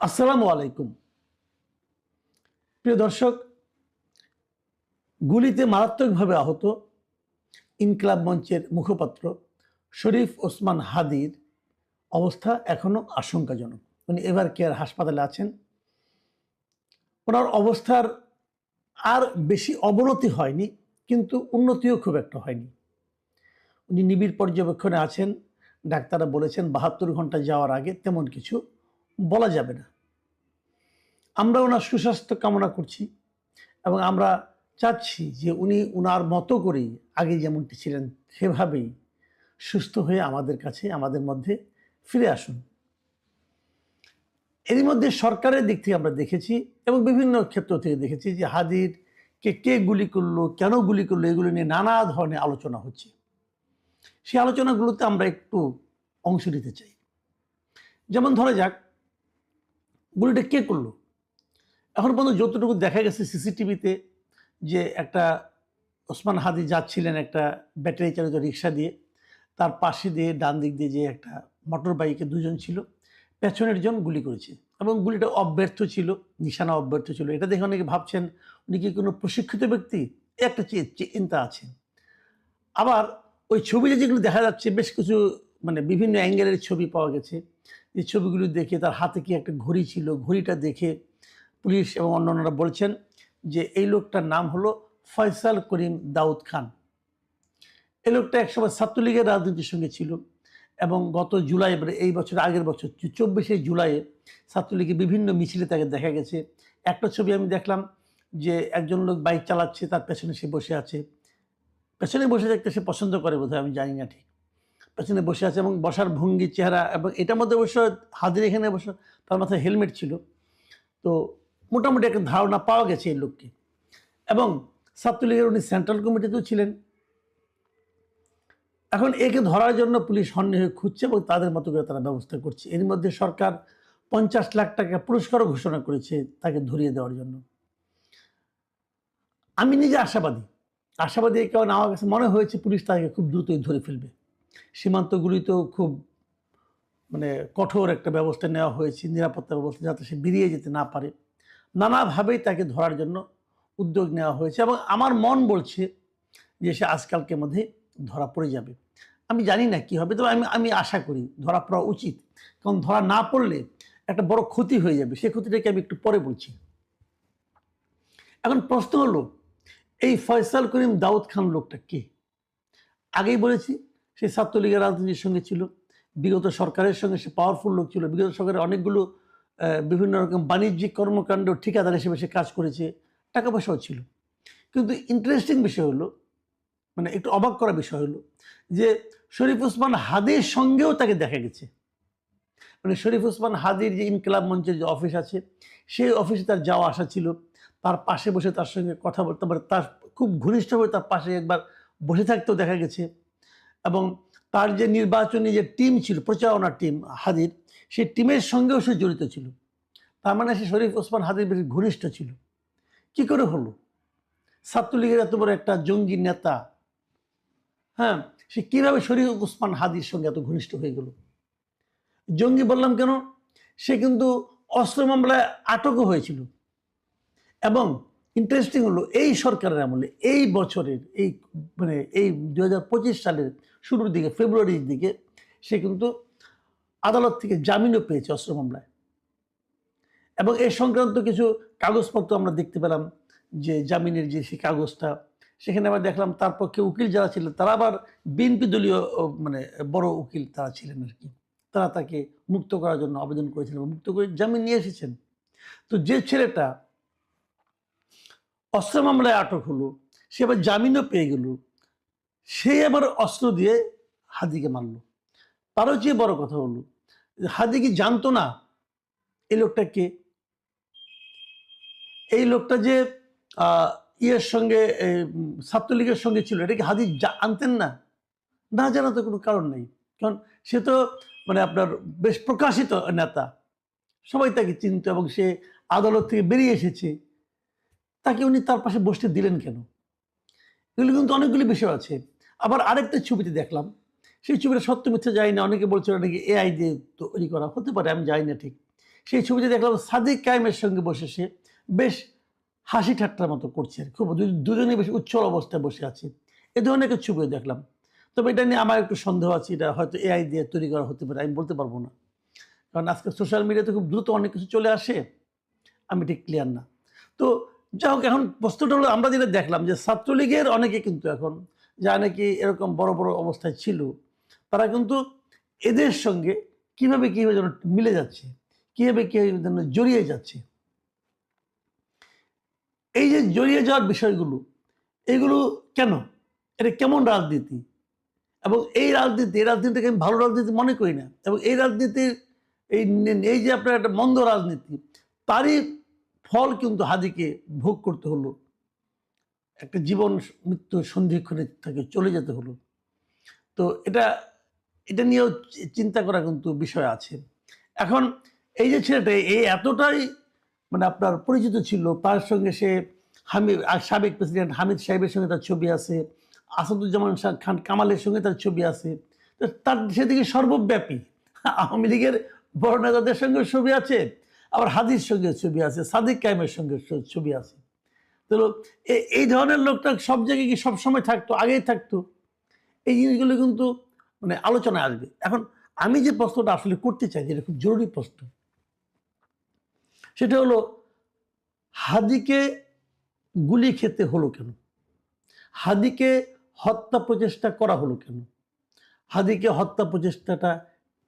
আসসালামু আলাইকুম। প্রিয় দর্শক, গুলিতে মারাত্মকভাবে আহত ইনকলাব মঞ্চের মুখপাত্র শরীফ ওসমান হাদির অবস্থা এখনও আশঙ্কাজনক। উনি এভার কেয়ার হাসপাতালে আছেন। ওনার অবস্থার আর বেশি অবনতি হয়নি, কিন্তু উন্নতিও খুব একটা হয়নি। উনি নিবিড় পর্যবেক্ষণে আছেন, ডাক্তাররা বলেছেন বাহাত্তর ঘণ্টা যাওয়ার আগে তেমন কিছু বলা যাবে না। আমরা ওনার সুস্বাস্থ্য কামনা করছি এবং আমরা চাচ্ছি যে উনি উনার মতো করেই আগে যেমনটি ছিলেন সেভাবেই সুস্থ হয়ে আমাদের কাছে, আমাদের মধ্যে ফিরে আসুন। এরই মধ্যে সরকারের দিক থেকে আমরা দেখেছি এবং বিভিন্ন ক্ষেত্র থেকে দেখেছি যে হাদির কে কে গুলি করল, কেন গুলি করল, এগুলো নিয়ে নানা ধরনের আলোচনা হচ্ছে। সেই আলোচনাগুলোতে আমরা একটু অংশ নিতে চাই। যেমন ধরা যাক গুলিটা কে করল? এখন পর্যন্ত যতটুকু দেখা গেছে সিসিটিভিতে যে একটা ওসমান হাদি যাচ্ছিলেন একটা ব্যাটারি চালিত রিক্সা দিয়ে, তার পাশে দিয়ে ডান দিক দিয়ে যে একটা মোটর বাইকে দুজন ছিল, পেছনের জন গুলি করেছে এবং গুলিটা অব্যর্থ ছিল, নিশানা অব্যর্থ ছিল। এটা দেখে অনেকে ভাবছেন, উনি কি কোনো প্রশিক্ষিত ব্যক্তি? একটা চিন্তা আছে। আবার ওই ছবিতে যেগুলো দেখা যাচ্ছে, বেশ কিছু মানে বিভিন্ন অ্যাঙ্গেলের ছবি পাওয়া গেছে। যে ছবিগুলো দেখে তার হাতে কি একটা ঘড়ি ছিল? ঘড়িটা দেখে পুলিশ এবং অন্যান্যরা বলছেন যে এই লোকটার নাম হলো ফয়সাল করিম দাউদ খান। এই লোকটা একসময় ছাত্রলীগের রাজনীতির সঙ্গে ছিল এবং গত জুলাই মানে এই বছর, আগের বছর, চব্বিশে জুলাইয়ে ছাত্রলীগের বিভিন্ন মিছিলে তাকে দেখা গেছে। একটা ছবি আমি দেখলাম যে একজন লোক বাইক চালাচ্ছে, তার পেছনে সে বসে আছে। পেছনে বসে থাকতে সে পছন্দ করে বোধহয়, আমি জানি না ঠিক। পেছনে বসে আছে এবং বসার ভঙ্গি, চেহারা এবং এটার মধ্যে অবশ্য হাজির এখানে অবশ্য তার মাথায় হেলমেট ছিল। তো মোটামুটি একটা ধারণা পাওয়া গেছে এই লোককে। এবং ছাত্রলীগের উনি সেন্ট্রাল কমিটিতেও ছিলেন। এখন একে ধরার জন্য পুলিশ হয়ে খুঁজছে এবং তাদের মতো করে তারা ব্যবস্থা করছে। এর মধ্যে সরকার পঞ্চাশ লাখ টাকা পুরস্কারও ঘোষণা করেছে তাকে ধরিয়ে দেওয়ার জন্য। আমি নিজে আশাবাদী। আশাবাদী কারণে আমার কাছে মনে হয়েছে পুলিশ তাকে খুব দ্রুতই ধরে ফেলবে। সীমান্তগুলিতেও খুব মানে কঠোর একটা ব্যবস্থা নেওয়া হয়েছে, নিরাপত্তা ব্যবস্থা যাতে সে বেরিয়ে যেতে না পারে। নানাভাবেই তাকে ধরার জন্য উদ্যোগ নেওয়া হয়েছে এবং আমার মন বলছে যে সে আজকালকে মধ্যে ধরা পড়ে যাবে। আমি জানি না কি হবে, তবে আমি আমি আশা করি ধরা পড়া উচিত। কারণ ধরা না পড়লে একটা বড় ক্ষতি হয়ে যাবে। সেই ক্ষতিটাকে আমি একটু পরে বলছি। এখন প্রশ্ন হলো, এই ফয়সাল করিম দাউদ খান লোকটা কে? আগেই বলেছি সে ছাত্রলীগের রাজনীতির সঙ্গে ছিল। বিগত সরকারের সঙ্গে সে পাওয়ারফুল লোক ছিল। বিগত সরকারের অনেকগুলো বিভিন্ন রকম বাণিজ্যিক কর্মকাণ্ড ঠিকাদার হিসেবে সে কাজ করেছে। টাকা পয়সাও ছিল। কিন্তু ইন্টারেস্টিং বিষয় হলো মানে একটু অবাক করা বিষয় হলো, যে শরীফ ওসমান হাদির সঙ্গেও তাকে দেখা গেছে। মানে শরীফ ওসমান হাদির যে ইনকলাব মঞ্চের যে অফিস আছে, সেই অফিসে তার যাওয়া আসা ছিল। তার পাশে বসে তার সঙ্গে কথা বলতে পারে, তার খুব ঘনিষ্ঠভাবে তার পাশে একবার বসে থাকতেও দেখা গেছে। এবং তার যে নির্বাচনী যে টিম ছিল প্রচারণা টিম হাদির, সেই টিমের সঙ্গেও সে জড়িত ছিল। তার মানে সে শরীফ ওসমান হাদির ঘনিষ্ঠ ছিল। কি করে হলো? ছাত্রলীগের এত বড় একটা জঙ্গি নেতা হ্যাঁ সে কীভাবে শরীফ ওসমান হাদির সঙ্গে এত ঘনিষ্ঠ হয়ে গেল? জঙ্গি বললাম কেন? সে কিন্তু অস্ত্র মামলায় আটকও হয়েছিল। এবং ইন্টারেস্টিং হলো, এই সরকারের আমলে এই বছরের এই মানে এই দু হাজার পঁচিশ সালের শুরুর দিকে, ফেব্রুয়ারির দিকে, সে কিন্তু আদালত থেকে জামিনও পেয়েছে অস্ত্র মামলায়। এবং এই সংক্রান্ত কিছু কাগজপত্র আমরা দেখতে পেলাম, যে জামিনের যে সেই কাগজটা, সেখানে আবার দেখলাম তার পক্ষে উকিল যারা ছিলেন তারা আবার বিএনপি দলীয় মানে বড় উকিল তারা ছিলেন আর কি। তারা তাকে মুক্ত করার জন্য আবেদন করেছিলেন মুক্ত করে জামিন নিয়ে এসেছেন। তো যে ছেলেটা অস্ত্র মামলায় আটক হলো, সে আবার জামিনও পেয়ে গেল। সে আবার অস্ত্র দিয়ে হাদিকে মারল। তারও চেয়ে বড় কথা হলো, হাদি কি জানতো না এই লোকটা কে? এই লোকটা যে ইয়ের সঙ্গে ছাত্রলীগের সঙ্গে ছিল, এটা কি হাদি আনতেন না? না জানা তো কোনো কারণ নেই। কারণ সে তো মানে আপনার বেশ প্রকাশিত নেতা। সবাই তাকে চিনত এবং সে আদালত থেকে বেরিয়ে এসেছে। তাকে উনি তার পাশে বসতে দিলেন কেন? এগুলো কিন্তু অনেকগুলি বিষয় আছে। আবার আরেকটা ছবিতে দেখলাম। সেই ছবিটা সত্য মিথ্যা যাই না, অনেকে বলছে ওটা নাকি এআই দিয়ে তৈরি করা। হতে পারে, আমি জানি না ঠিক। সেই ছবিতে দেখলাম সাদিক কায়েমের সঙ্গে বসে সে বেশ হাসি ঠাট্টার মতো করছে। খুব দুজনে বেশ উচ্ছল অবস্থায় বসে আছে। এ ধরনের একটা ছবিও দেখলাম। তবে এটা নিয়ে আমার একটু সন্দেহ আছে, এটা হয়তো এআই দিয়ে তৈরি করা হতে পারে, আমি বলতে পারব না। কারণ আজকে সোশ্যাল মিডিয়াতে খুব দ্রুত অনেক কিছু চলে আসে। আমি ঠিক ক্লিয়ার না। তো যাই হোক, এখন প্রশ্নটা হলো, আমরা যেটা দেখলাম যে ছাত্রলীগের অনেকে কিন্তু এখন যা নাকি এরকম বড় বড় অবস্থায় ছিল। তারা কিন্তু এদের সঙ্গে কীভাবে কীভাবে যেন মিলে যাচ্ছে, কীভাবে কীভাবে যেন জড়িয়ে যাচ্ছে। এই যে জড়িয়ে যাওয়ার বিষয়গুলো, এগুলো কেন? এটা কেমন রাজনীতি? এবং এই রাজনীতি, এই রাজনীতিকে আমি ভালো রাজনীতি মনে করি না। এবং এই রাজনীতির, এই এই যে আপনার একটা মন্দ রাজনীতি, তারই ফল কিন্তু হাদিকে ভোগ করতে হলো। একটা জীবন মৃত্যু সন্ধিক্ষণে তাকে চলে যেতে হলো। তো এটা এটা নিয়েও চিন্তা করা কিন্তু বিষয় আছে। এখন এই যে ছেলেটা এই এতটাই মানে আপনার পরিচিত ছিল, তার সঙ্গে সে হামিদ সাবেক প্রেসিডেন্ট হামিদ সাহেবের সঙ্গে তার ছবি আছে, আসাদুজ্জামান শাহ খান কামালের সঙ্গে তার ছবি আছে। তার সেদিকে সর্বব্যাপী। আওয়ামী লীগের বড় নেতাদের সঙ্গে ছবি আছে আবার হাদির সঙ্গে ছবি আছে, সাদিক কায়েমের সঙ্গে ছবি আছে। তো এই ধরনের লোকটা সব জায়গায় কি সবসময় থাকতো? আগেই থাকতো? এই জিনিসগুলো কিন্তু মানে আলোচনায় আসবে। এখন আমি যে প্রশ্নটা আসলে করতে চাই, যেটা খুব জরুরি প্রশ্ন, সেটা হলো, হাদিকে গুলি খেতে হলো কেন? হাদিকে হত্যা প্রচেষ্টা করা হলো কেন? হাদিকে হত্যা প্রচেষ্টাটা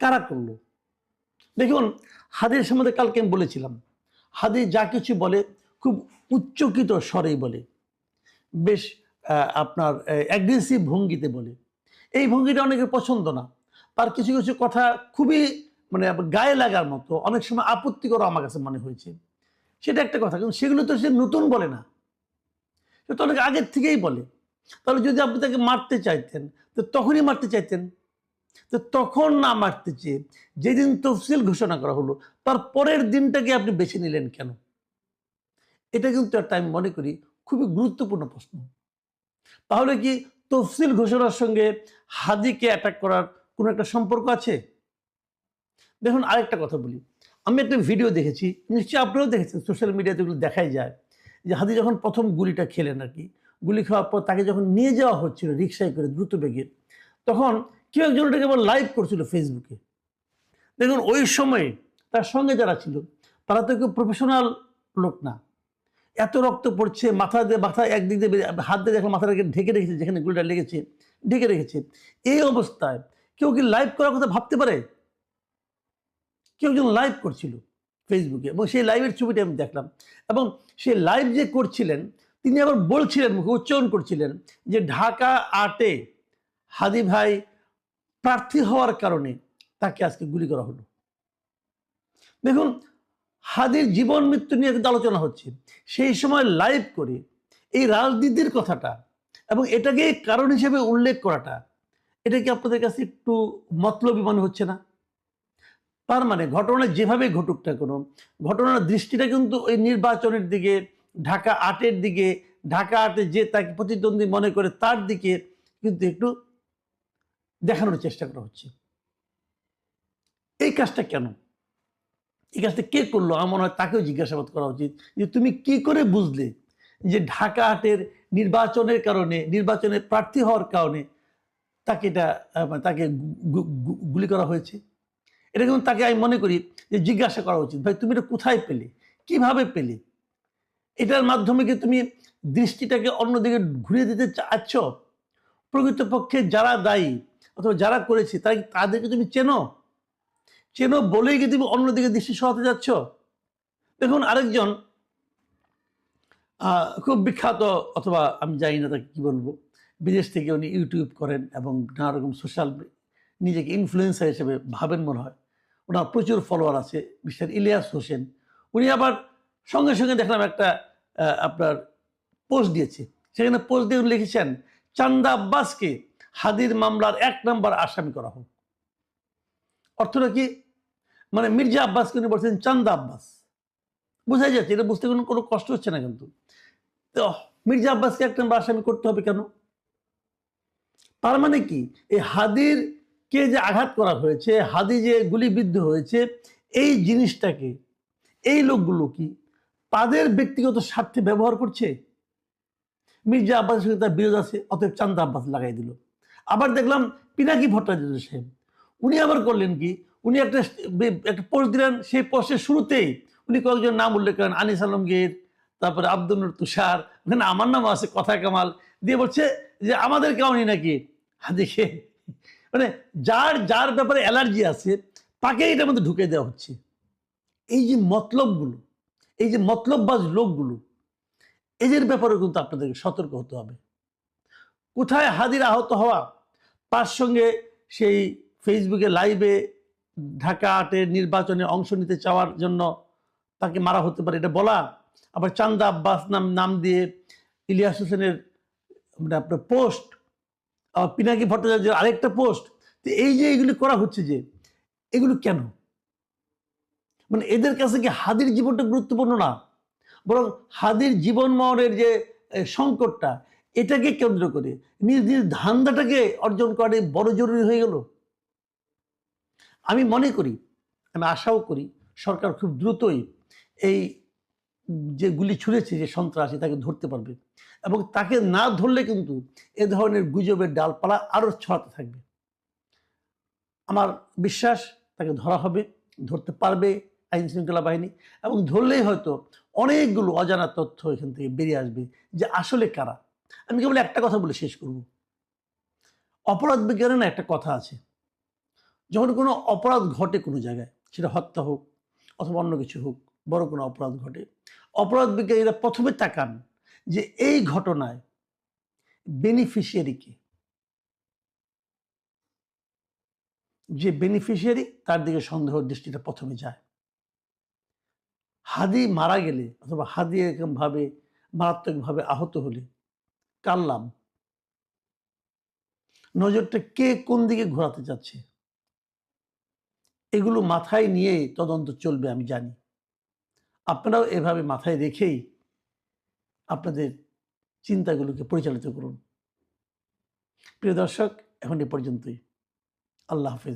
কারা করল? দেখুন হাদির সম্বন্ধে কালকে আমি বলেছিলাম হাদি যা কিছু বলে খুব উচ্চকিত স্বরেই বলে, বেশ আপনার অ্যাগ্রেসিভ ভঙ্গিতে বলে। এই ভঙ্গিটা অনেকের পছন্দ না। তার কিছু কিছু কথা খুবই মানে গায়ে লাগার মতো, অনেক সময় আপত্তিকর আমার কাছে মনে হয়েছে। সেটা একটা কথা, কিন্তু সেগুলো তো সে নতুন বলে না। সে তো অনেক আগের থেকেই বলে। তাহলে যদি আপনি তাকে মারতে চাইতেন, তো তখনই মারতে চাইতেন। তো তখন না মারতে চেয়ে যেদিন তফসিল ঘোষণা করা হলো, তার পরের দিনটাকে আপনি বেছে নিলেন কেন? এটা কিন্তু একটা আমি মনে করি খুবই গুরুত্বপূর্ণ প্রশ্ন। তাহলে কি তফসিল ঘোষণার সঙ্গে হাদিকে অ্যাটাক করার কোনো একটা সম্পর্ক আছে? দেখুন, আরেকটা কথা বলি। আমি একটা ভিডিও দেখেছি, নিশ্চয়ই আপনারাও দেখেছেন সোশ্যাল মিডিয়াতে এগুলো দেখাই যায়। যে হাদি যখন প্রথম গুলিটা খেলেন আর কি, গুলি খাওয়ার পর তাকে যখন নিয়ে যাওয়া হচ্ছিল রিক্সায় করে দ্রুত বেগে, তখন কেউ একজন ওটাকে আবার লাইভ করছিল ফেসবুকে দেখুন, ওই সময়ে তার সঙ্গে যারা ছিল, তারা তো কেউ প্রফেশনাল লোক না। এত রক্ত পড়ছে, মাথা দিয়ে, মাথা একদিক দিয়ে হাত দিয়ে দেখলাম মাথাটাকে ঢেকে রেখেছে, যেখানে গুলিটা লেগেছে, ঢেকে রেখেছে। এই অবস্থায় কেউ কি লাইভ করার কথা ভাবতে পারে? কেউ একজন লাইভ করছিল ফেসবুকে এবং সেই লাইভের ছবিটা আমি দেখলাম। এবং সেই লাইভ যে করছিলেন, তিনি আবার বলছিলেন, মুখে উচ্চারণ করছিলেন যে ঢাকা আটে হাদি ভাই প্রার্থী হওয়ার কারণে তাকে আজকে গুলি করা হলো। দেখুন, হাদির জীবন মৃত্যু নিয়ে কিন্তু আলোচনা হচ্ছে। সেই সময় লাইভ করে এই রাজনীতির কথাটা এবং এটাকে কারণ হিসেবে উল্লেখ করাটা, এটা কি আপনাদের কাছে একটু মতলবী মনে হচ্ছে না? তার মানে ঘটনা যেভাবে ঘটুক না কোনো, ঘটনার দৃষ্টিটা কিন্তু ওই নির্বাচনের দিকে, ঢাকা আটের দিকে, ঢাকা আটে যে তাকে প্রতিদ্বন্দ্বী মনে করে তার দিকে কিন্তু একটু দেখানোর চেষ্টা করা হচ্ছে। এই কাজটা কেন? এই কাজটা কে করল? আমার মনে হয় তাকেও জিজ্ঞাসাবাদ করা উচিত যে তুমি কি করে বুঝলে যে ঢাকা হাটের নির্বাচনের কারণে, নির্বাচনের প্রার্থী হওয়ার কারণে তাকে এটা তাকে গুলি করা হয়েছে? এটা কিন্তু তাকে আমি মনে করি যে জিজ্ঞাসা করা উচিত, ভাই, তুমি এটা কোথায় পেলে? কীভাবে পেলে? এটার মাধ্যমে কি তুমি দৃষ্টিটাকে অন্যদিকে ঘুরিয়ে দিতে চাচ্ছ? প্রকৃতপক্ষে যারা দায়ী অথবা যারা করেছে কি- তাদেরকে তুমি চেনো? চেনো বলেই কি তুমি অন্যদিকে দৃষ্টি সরাতে যাচ্ছ? দেখুন, আরেকজন খুব বিখ্যাত, অথবা আমি জানি না তাকে কি বলব, বিদেশ থেকে উনি ইউটিউব করেন এবং নানা রকম সোশ্যাল নিজেকে ইনফ্লুয়েন্সার হিসেবে ভাবেন মনে হয়। ওনার প্রচুর ফলোয়ার আছে, মিস্টার ইলিয়াস হোসেন। উনি আবার সঙ্গে সঙ্গে দেখলাম একটা আপনার পোস্ট দিয়েছে। সেখানে পোস্ট দিয়ে উনি লিখেছেন, চান্দা আব্বাসকে হাদির মামলার এক নম্বর আসামি করা হোক। অর্থটা কি? মানে মির্জা আব্বাসকে উনি বলছেন চান্দা আব্বাস। বোঝাই যাচ্ছে, এটা বুঝতে কোনো কোনো কষ্ট হচ্ছে না কিন্তু। তো মির্জা আব্বাসকে এক নম্বর আসামি করতে হবে কেন? তার মানে কি? এই হাদির কে যে আঘাত করা হয়েছে, হাদি যে গুলিবিদ্ধ হয়েছে, এই জিনিসটাকে, এই লোকগুলো কি তাদের ব্যক্তিগত স্বার্থে ব্যবহার করছে? মির্জা আব্বাসের সঙ্গে তার বিরোধ আছে, অতএব চান্দা আব্বাস লাগাই দিল। আবার দেখলাম পিনাকি ভট্টাচার্য সাহেব। উনি আবার করলেন কি? উনি একটা একটা পোস্ট দিলেন, সেই পোস্টের শুরুতেই উনি কয়েকজন নাম উল্লেখ করেন, আনিস আলমগীর, তারপরে আব্দুল তুষার ওখানে আমার নাম আছে, কথা কামাল, দিয়ে বলছে যে, আমাদের কেমনই নাকি? দেখে মানে যার যার ব্যাপারে অ্যালার্জি আছে তাকে এটার মধ্যে ঢুকে দেওয়া হচ্ছে। এই যে মতলবগুলো, এই যে মতলববাজ লোকগুলো, এদের ব্যাপারে কিন্তু আপনাদেরকে সতর্ক হতে হবে। কোথায় হাদির আহত হওয়া তার সঙ্গে সেই ফেসবুকে লাইভে ঢাকা আটের নির্বাচনে অংশ নিতে চাওয়ার জন্য তাকে মারা হতে পারে, এটা বলা। আবার চান্দা আব্বাস নাম নাম দিয়ে ইলিয়াস হোসেনের মানে আপনার পোস্ট আবার পিনাকি ভট্টাচার্যের আরেকটা পোস্ট তো এই যে এগুলি করা হচ্ছে যে, এগুলো কেন? মানে এদের কাছে কি হাদির জীবনটা গুরুত্বপূর্ণ না? বরং হাদির জীবন মরণের যে সংকটটা এটাকে কেন্দ্র করে। নিজ নিজ ধান্দাটাকে অর্জন করে বড় জরুরি হয়ে গেল। আমি মনে করি, আমি আশাও করি, সরকার খুব দ্রুতই এই যে গুলি ছুঁড়েছে, যে সন্ত্রাসী তাকে ধরতে পারবে। এবং তাকে না ধরলে কিন্তু এ ধরনের গুজবের ডালপালা আরও ছড়াতে থাকবে। আমার বিশ্বাস, তাকে ধরা হবে, ধরতে পারবে আইন শৃঙ্খলা বাহিনী। এবং ধরলেই হয়তো অনেকগুলো অজানা তথ্য এখান থেকে বেরিয়ে আসবে যে আসলে কারা। আমি কেবল একটা কথা বলে শেষ করব। অপরাধ বিজ্ঞানে না একটা কথা আছে। যখন কোনো অপরাধ ঘটে কোনো জায়গায়, সেটা হত্যা হোক অথবা অন্য কিছু হোক, বড় কোনো অপরাধ ঘটে, অপরাধ বিজ্ঞানীরা প্রথমে তাকান যে এই ঘটনায় বেনিফিশিয়ারিকে যে বেনিফিশিয়ারি তার দিকে সন্দেহ দৃষ্টিটা প্রথমে যায়। হাদি মারা গেলে অথবা হাদি এরকমভাবে মারাত্মকভাবে আহত হলে কার নজরটা কে কোন দিকে ঘোরাতে চাচ্ছে? এগুলো মাথায় নিয়ে তদন্ত চলবে, আমি জানি। আপনারাও এভাবে মাথায় রেখেই আপনাদের চিন্তাগুলোকে পরিচালিত করুন। প্রিয় দর্শক, এখন এ পর্যন্তই। আল্লাহ হাফেজ।